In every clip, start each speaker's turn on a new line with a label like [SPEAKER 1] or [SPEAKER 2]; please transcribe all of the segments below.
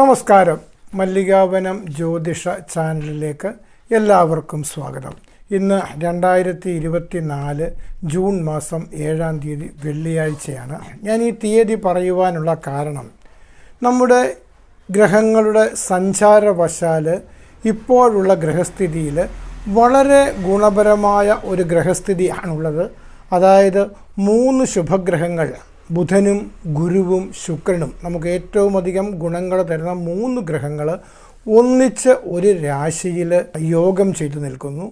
[SPEAKER 1] നമസ്കാരം. മല്ലികാവനം ജ്യോതിഷ ചാനലിലേക്ക് എല്ലാവർക്കും സ്വാഗതം. ഇന്ന് രണ്ടായിരത്തി ഇരുപത്തി നാല് ജൂൺ മാസം ഏഴാം തീയതി വെള്ളിയാഴ്ചയാണ്. ഞാൻ ഈ തീയതി പറയുവാനുള്ള കാരണം നമ്മുടെ ഗ്രഹങ്ങളുടെ സഞ്ചാരവശാൽ ഇപ്പോഴുള്ള ഗ്രഹസ്ഥിതിയിൽ വളരെ ഗുണപരമായ ഒരു ഗ്രഹസ്ഥിതിയാണുള്ളത്. അതായത് മൂന്ന് ശുഭഗ്രഹങ്ങൾ ബുധനും ഗുരുവും ശുക്രനും. നമുക്ക് ഏറ്റവും അധികം ഗുണങ്ങൾ തരുന്ന മൂന്ന് ഗ്രഹങ്ങൾ ഒന്നിച്ച് ഒരു രാശിയിൽ യോഗം ചെയ്തു നിൽക്കുന്നു.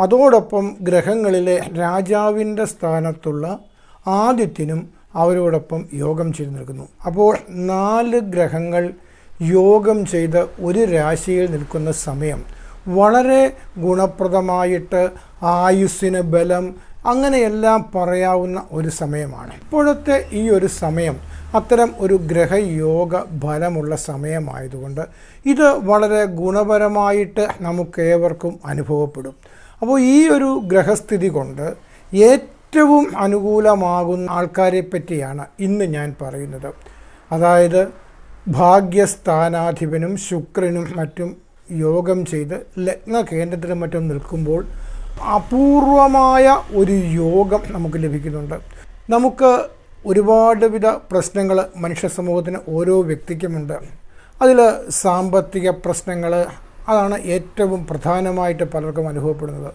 [SPEAKER 1] അതോടൊപ്പം ഗ്രഹങ്ങളിലെ രാജാവിന്റെ സ്ഥാനത്തുള്ള ആദിത്യനും അവരോടൊപ്പം യോഗം ചെയ്തു നിൽക്കുന്നു. അപ്പോൾ നാല് ഗ്രഹങ്ങൾ യോഗം ചെയ്ത് ഒരു രാശിയിൽ നിൽക്കുന്ന സമയം വളരെ ഗുണപ്രദമായിട്ട് ആയുസ്സിന് ബലം അങ്ങനെയെല്ലാം പറയാവുന്ന ഒരു സമയമാണ്. ഇപ്പോഴത്തെ ഈ ഒരു സമയം അത്തരം ഒരു ഗ്രഹയോഗ ഫലമുള്ള സമയമായതുകൊണ്ട് ഇത് വളരെ ഗുണപരമായിട്ട് നമുക്കേവർക്കും അനുഭവപ്പെടും. അപ്പോൾ ഈ ഒരു ഗ്രഹസ്ഥിതി കൊണ്ട് ഏറ്റവും അനുകൂലമാകുന്ന ആൾക്കാരെ പറ്റിയാണ് ഇന്ന് ഞാൻ പറയുന്നത്. അതായത് ഭാഗ്യസ്ഥാനാധിപനും ശുക്രനും മറ്റും യോഗം ചെയ്ത് ലഗ്ന കേന്ദ്രത്തിലും മറ്റും നിൽക്കുമ്പോൾ അപൂർവമായ ഒരു യോഗം നമുക്ക് ലഭിക്കുന്നുണ്ട്. നമുക്ക് ഒരുപാട് വിധ പ്രശ്നങ്ങൾ മനുഷ്യ സമൂഹത്തിന് ഓരോ വ്യക്തിക്കുമുണ്ട്. അതിൽ സാമ്പത്തിക പ്രശ്നങ്ങൾ അതാണ് ഏറ്റവും പ്രധാനമായിട്ട് പലർക്കും അനുഭവപ്പെടുന്നത്.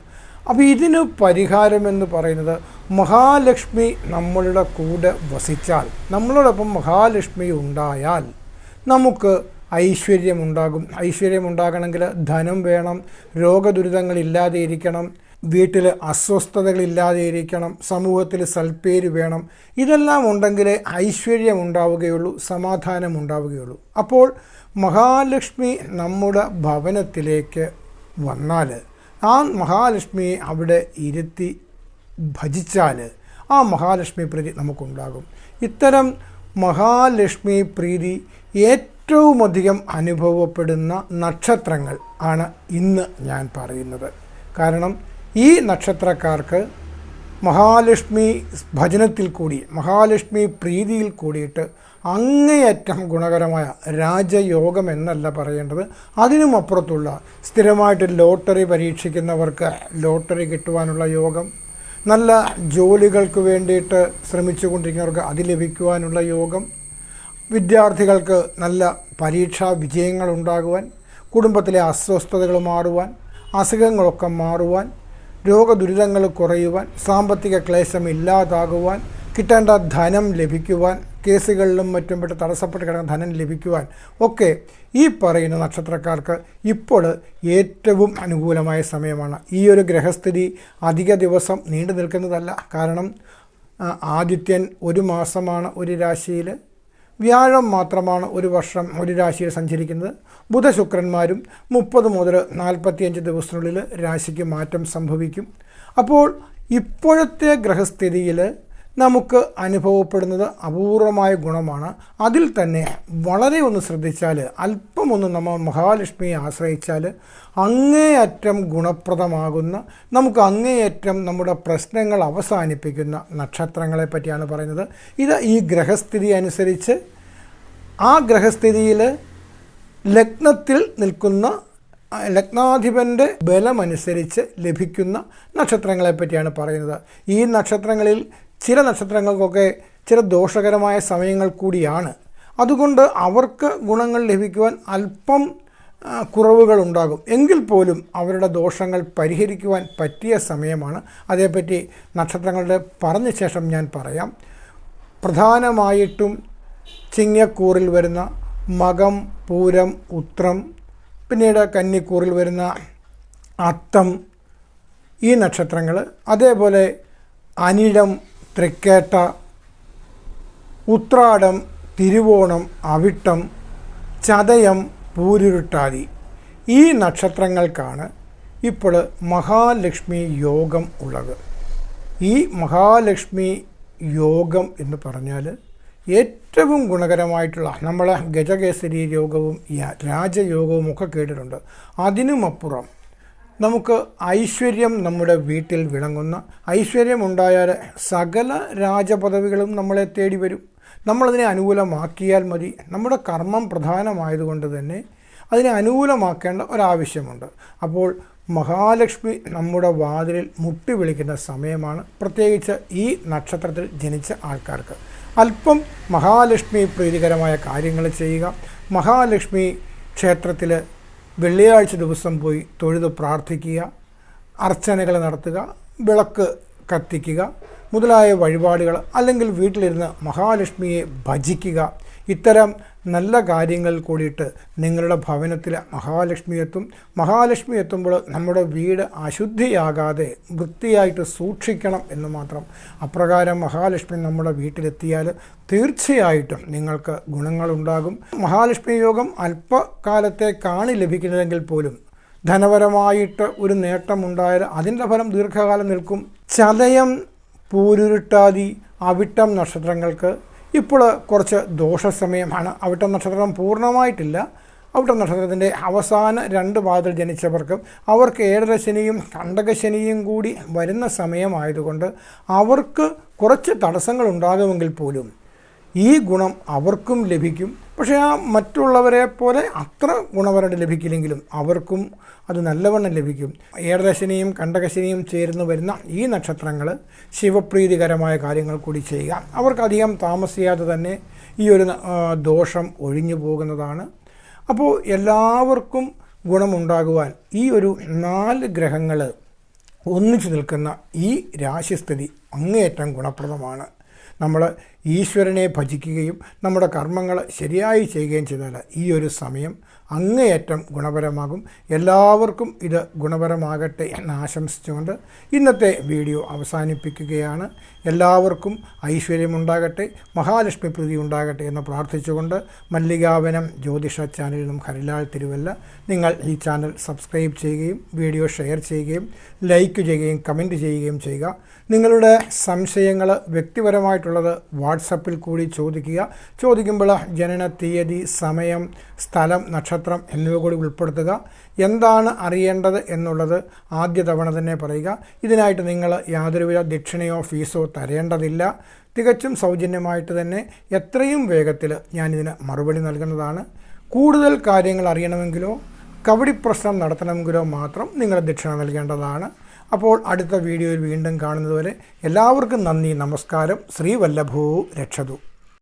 [SPEAKER 1] അപ്പോൾ ഇതിന് പരിഹാരമെന്ന് പറയുന്നത് മഹാലക്ഷ്മി നമ്മളുടെ കൂടെ വസിച്ചാൽ നമ്മളോടൊപ്പം മഹാലക്ഷ്മി ഉണ്ടായാൽ നമുക്ക് ഐശ്വര്യമുണ്ടാകും ഐശ്വര്യമുണ്ടാകണമെങ്കിൽ ധനം വേണം രോഗദുരിതങ്ങളില്ലാതെ ഇരിക്കണം വീട്ടിൽ അസ്വസ്ഥതകളില്ലാതെ ഇരിക്കണം സമൂഹത്തിൽ സൽപ്പേര് വേണം ഇതെല്ലാം ഉണ്ടെങ്കിലേ ഐശ്വര്യം ഉണ്ടാവുകയുള്ളൂ സമാധാനം ഉണ്ടാവുകയുള്ളൂ അപ്പോൾ മഹാലക്ഷ്മി നമ്മുടെ ഭവനത്തിലേക്ക് വന്നാൽ ആ മഹാലക്ഷ്മിയെ അവിടെ ഇരുത്തി ഭജിച്ചാൽ ആ മഹാലക്ഷ്മി പ്രീതി നമുക്കുണ്ടാകും. ഇത്തരം മഹാലക്ഷ്മി പ്രീതി ഏറ്റവുമധികം അനുഭവപ്പെടുന്ന നക്ഷത്രങ്ങൾ ആണ് ഇന്ന് ഞാൻ പറയുന്നത്. കാരണം ഈ നക്ഷത്രക്കാർക്ക് മഹാലക്ഷ്മി ഭജനത്തിൽ കൂടി മഹാലക്ഷ്മി പ്രീതിയിൽ കൂടിയിട്ട് അങ്ങേയറ്റം ഗുണകരമായ രാജയോഗം എന്നല്ല പറയേണ്ടത്. അതിനും അപ്പുറത്തുള്ള സ്ഥിരമായിട്ട് ലോട്ടറി പരീക്ഷിക്കുന്നവർക്ക് ലോട്ടറി കിട്ടുവാനുള്ള യോഗം നല്ല ജോലികൾക്ക് വേണ്ടിയിട്ട് ശ്രമിച്ചു കൊണ്ടിരിക്കുന്നവർക്ക് അത് ലഭിക്കുവാനുള്ള യോഗം വിദ്യാർത്ഥികൾക്ക് നല്ല പരീക്ഷാ വിജയങ്ങൾ ഉണ്ടാകുവാൻ കുടുംബത്തിലെ അസ്വസ്ഥതകൾ മാറുവാൻ അസുഖങ്ങളൊക്കെ മാറുവാൻ രോഗദുരിതങ്ങൾ കുറയുവാൻ സാമ്പത്തിക ക്ലേശം ഇല്ലാതാകുവാൻ കിട്ടേണ്ട ധനം ലഭിക്കുവാൻ കേസുകളിലും മറ്റും പെട്ട് തടസ്സപ്പെട്ട് കിടക്കുന്ന ധനം ലഭിക്കുവാൻ ഒക്കെ ഈ പറയുന്ന നക്ഷത്രക്കാർക്ക് ഇപ്പോൾ ഏറ്റവും അനുകൂലമായ സമയമാണ്. ഈ ഒരു ഗ്രഹസ്ഥിതി അധിക ദിവസം നീണ്ടു നിൽക്കുന്നതല്ല. കാരണം ആദിത്യൻ ഒരു മാസമാണ് ഒരു രാശിയിൽ വ്യാഴം മാത്രമാണ് ഒരു വർഷം ഒരു രാശിയിൽ സഞ്ചരിക്കുന്നത്. ബുധശുക്രന്മാരും മുപ്പത് മുതൽ നാൽപ്പത്തിയഞ്ച് ദിവസത്തിനുള്ളിൽ രാശിക്ക് മാറ്റം സംഭവിക്കും. അപ്പോൾ ഇപ്പോഴത്തെ ഗ്രഹസ്ഥിതിയിൽ നമുക്ക് അനുഭവപ്പെടുന്നത് അപൂർവമായ ഗുണമാണ്. അതിൽ തന്നെ വളരെ ഒന്ന് ശ്രദ്ധിച്ചാൽ അല്പമൊന്ന് നമ്മൾ മഹാലക്ഷ്മിയെ ആശ്രയിച്ചാൽ അങ്ങേയറ്റം ഗുണപ്രദമാകുന്ന നമുക്ക് അങ്ങേയറ്റം നമ്മുടെ പ്രശ്നങ്ങൾ അവസാനിപ്പിക്കുന്ന നക്ഷത്രങ്ങളെ പറ്റിയാണ് പറയുന്നത്. ഇത് ഈ ഗ്രഹസ്ഥിതി അനുസരിച്ച് ആ ഗ്രഹസ്ഥിതിയിൽ ലഗ്നത്തിൽ നിൽക്കുന്ന ലഗ്നാധിപന്റെ ബലമനുസരിച്ച് ലഭിക്കുന്ന നക്ഷത്രങ്ങളെ പറ്റിയാണ് പറയുന്നത്. ഈ നക്ഷത്രങ്ങളിൽ ചില നക്ഷത്രങ്ങൾക്കൊക്കെ ചില ദോഷകരമായ സമയങ്ങൾ കൂടിയാണ്. അതുകൊണ്ട് അവർക്ക് ഗുണങ്ങൾ ലഭിക്കുവാൻ അല്പം കുറവുകൾ ഉണ്ടാകും എങ്കിൽ പോലും അവരുടെ ദോഷങ്ങൾ പരിഹരിക്കുവാൻ പറ്റിയ സമയമാണ്. അതേപ്പറ്റി നക്ഷത്രങ്ങളുടെ പറഞ്ഞ ശേഷം ഞാൻ പറയാം. പ്രധാനമായിട്ടും ചിങ്ങക്കൂറിൽ വരുന്ന മകം പൂരം ഉത്രം പിന്നീട് കന്നിക്കൂറിൽ വരുന്ന അത്തം ഈ നക്ഷത്രങ്ങൾ അതേപോലെ അനിഴം തൃക്കേട്ട ഉത്രാടം തിരുവോണം അവിട്ടം ചതയം പൂരുരുട്ടാതി. ഈ നക്ഷത്രങ്ങൾക്കാണ് ഇപ്പോൾ മഹാലക്ഷ്മി യോഗം ഉള്ളത്. ഈ മഹാലക്ഷ്മി യോഗം എന്ന് പറഞ്ഞാൽ ഏറ്റവും ഗുണകരമായിട്ടുള്ള നമ്മളെ ഗജകേസരി യോഗവും രാജയോഗവും ഒക്കെ കേട്ടിട്ടുണ്ട്. അതിനുമപ്പുറം നമുക്ക് ഐശ്വര്യം നമ്മുടെ വീട്ടിൽ വിളങ്ങുന്ന ഐശ്വര്യമുണ്ടായാൽ സകല രാജപദവികളും നമ്മളെ തേടി വരും. നമ്മളതിനെ അനുകൂലമാക്കിയാൽ മതി. നമ്മുടെ കർമ്മം പ്രധാനമായതുകൊണ്ട് തന്നെ അതിനെ അനുകൂലമാക്കേണ്ട ഒരാവശ്യമുണ്ട്. അപ്പോൾ മഹാലക്ഷ്മി നമ്മുടെ വാതിലിൽ മുട്ടി വിളിക്കുന്ന സമയമാണ്. പ്രത്യേകിച്ച് ഈ നക്ഷത്രത്തിൽ ജനിച്ച ആൾക്കാർക്ക്. അല്പം മഹാലക്ഷ്മി പ്രീതികരമായ കാര്യങ്ങൾ ചെയ്യുക. മഹാലക്ഷ്മി ക്ഷേത്രത്തിൽ വെള്ളിയാഴ്ച ദിവസം പോയി തൊഴുത് പ്രാർത്ഥിക്കുക അർച്ചനകൾ നടത്തുക വിളക്ക് കത്തിക്കുക മുതലായ വഴിപാടുകൾ അല്ലെങ്കിൽ വീട്ടിലിരുന്ന് മഹാലക്ഷ്മിയെ ഭജിക്കുക. ഇത്തരം നല്ല കാര്യങ്ങൾ കൂടിയിട്ട് നിങ്ങളുടെ ഭവനത്തിൽ മഹാലക്ഷ്മി എത്തും മഹാലക്ഷ്മി എത്തുമ്പോൾ നമ്മുടെ വീട് അശുദ്ധിയാകാതെ വൃത്തിയായിട്ട് സൂക്ഷിക്കണം എന്ന് മാത്രം. അപ്രകാരം മഹാലക്ഷ്മി നമ്മുടെ വീട്ടിലെത്തിയാൽ തീർച്ചയായിട്ടും നിങ്ങൾക്ക് ഗുണങ്ങളുണ്ടാകും. മഹാലക്ഷ്മി യോഗം അല്പകാലത്തെ കാണി ലഭിക്കുന്നതെങ്കിൽ പോലും ധനപരമായിട്ട് ഒരു നേട്ടമുണ്ടായാൽ അതിന്റെ ഫലം ദീർഘകാലം നിൽക്കും. ചതയം പൂരുരുട്ടാതി അവിട്ടം നക്ഷത്രങ്ങൾക്ക് ഇപ്പോൾ കുറച്ച് ദോഷസമയമാണ്. അവിട്ടം നക്ഷത്രം പൂർണമായിട്ടില്ല. അവിട്ടം നക്ഷത്രത്തിന്റെ അവസാന രണ്ട് പാദത്തിൽ ജനിച്ചവർക്കും അവർക്ക് ഏഴരശനിയും കണ്ടകശനിയും കൂടി വരുന്ന സമയമായതുകൊണ്ട് അവർക്ക് കുറച്ച് തടസ്സങ്ങൾ ഉണ്ടാകുമെങ്കിൽ പോലും ഈ ഗുണം അവർക്കും ലഭിക്കും. പക്ഷേ ആ മറ്റുള്ളവരെ പോലെ അത്ര ഗുണവരട് ലഭിക്കില്ലെങ്കിലും അവർക്കും അത് നല്ലവണ്ണം ലഭിക്കും. ഏഴരശനിയും കണ്ടകശനിയും ചേർന്ന് വരുന്ന ഈ നക്ഷത്രങ്ങൾ ശിവപ്രീതികരമായ കാര്യങ്ങൾ കൂടി ചെയ്യുക. അവർക്കധികം താമസിയാതെ തന്നെ ഈ ഒരു ദോഷം ഒഴിഞ്ഞു പോകുന്നതാണ്. അപ്പോൾ എല്ലാവർക്കും ഗുണമുണ്ടാകുവാൻ ഈ ഒരു നാല് ഗ്രഹങ്ങൾ ഒന്നിച്ചു നിൽക്കുന്ന ഈ രാശിസ്ഥിതി അങ്ങേയറ്റം ഗുണപ്രദമാണ്. നമ്മൾ ഈശ്വരനെ ഭജിക്കുകയും നമ്മുടെ കർമ്മങ്ങൾ ശരിയായി ചെയ്യുകയും ചെയ്താൽ ഈ ഒരു സമയം അങ്ങേയറ്റം ഗുണപരമാകും. എല്ലാവർക്കും ഇത് ഗുണപരമാകട്ടെ എന്ന് ആശംസിച്ചുകൊണ്ട് ഇന്നത്തെ വീഡിയോ അവസാനിപ്പിക്കുകയാണ്. എല്ലാവർക്കും ഐശ്വര്യമുണ്ടാകട്ടെ മഹാലക്ഷ്മി പ്രീതി ഉണ്ടാകട്ടെ എന്ന് പ്രാർത്ഥിച്ചുകൊണ്ട് മല്ലികാവനം ജ്യോതിഷ ചാനലിൽ നിന്നും ഹരിലാൽ തിരുവല്ല. നിങ്ങൾ ഈ ചാനൽ സബ്സ്ക്രൈബ് ചെയ്യുകയും വീഡിയോ ഷെയർ ചെയ്യുകയും ലൈക്ക് ചെയ്യുകയും കമന്റ് ചെയ്യുകയും ചെയ്യുക. നിങ്ങളുടെ സംശയങ്ങൾ വ്യക്തിപരമായിട്ടുള്ളത് വാട്സപ്പിൽ കൂടി ചോദിക്കുക. ചോദിക്കുമ്പോൾ ജനന തീയതി സമയം സ്ഥലം നക്ഷത്രം എന്നിവ കൂടി ഉൾപ്പെടുത്തുക. എന്താണ് അറിയേണ്ടത് എന്നുള്ളത് ആദ്യ തവണ തന്നെ പറയുക. ഇതിനായിട്ട് നിങ്ങൾ യാതൊരുവിധ ദക്ഷിണയോ ഫീസോ തരേണ്ടതില്ല. തികച്ചും സൗജന്യമായിട്ട് തന്നെ എത്രയും വേഗത്തിൽ ഞാനിതിന് മറുപടി നൽകുന്നതാണ്. കൂടുതൽ കാര്യങ്ങൾ അറിയണമെങ്കിലോ കവടി പ്രശ്നം നടത്തണമെങ്കിലോ മാത്രം നിങ്ങൾ ദക്ഷിണ നൽകേണ്ടതാണ്. അപ്പോൾ അടുത്ത വീഡിയോയിൽ വീണ്ടും കാണുന്നതുവരെ എല്ലാവർക്കും നന്ദി നമസ്കാരം. ശ്രീവല്ലഭൂ രക്ഷതു.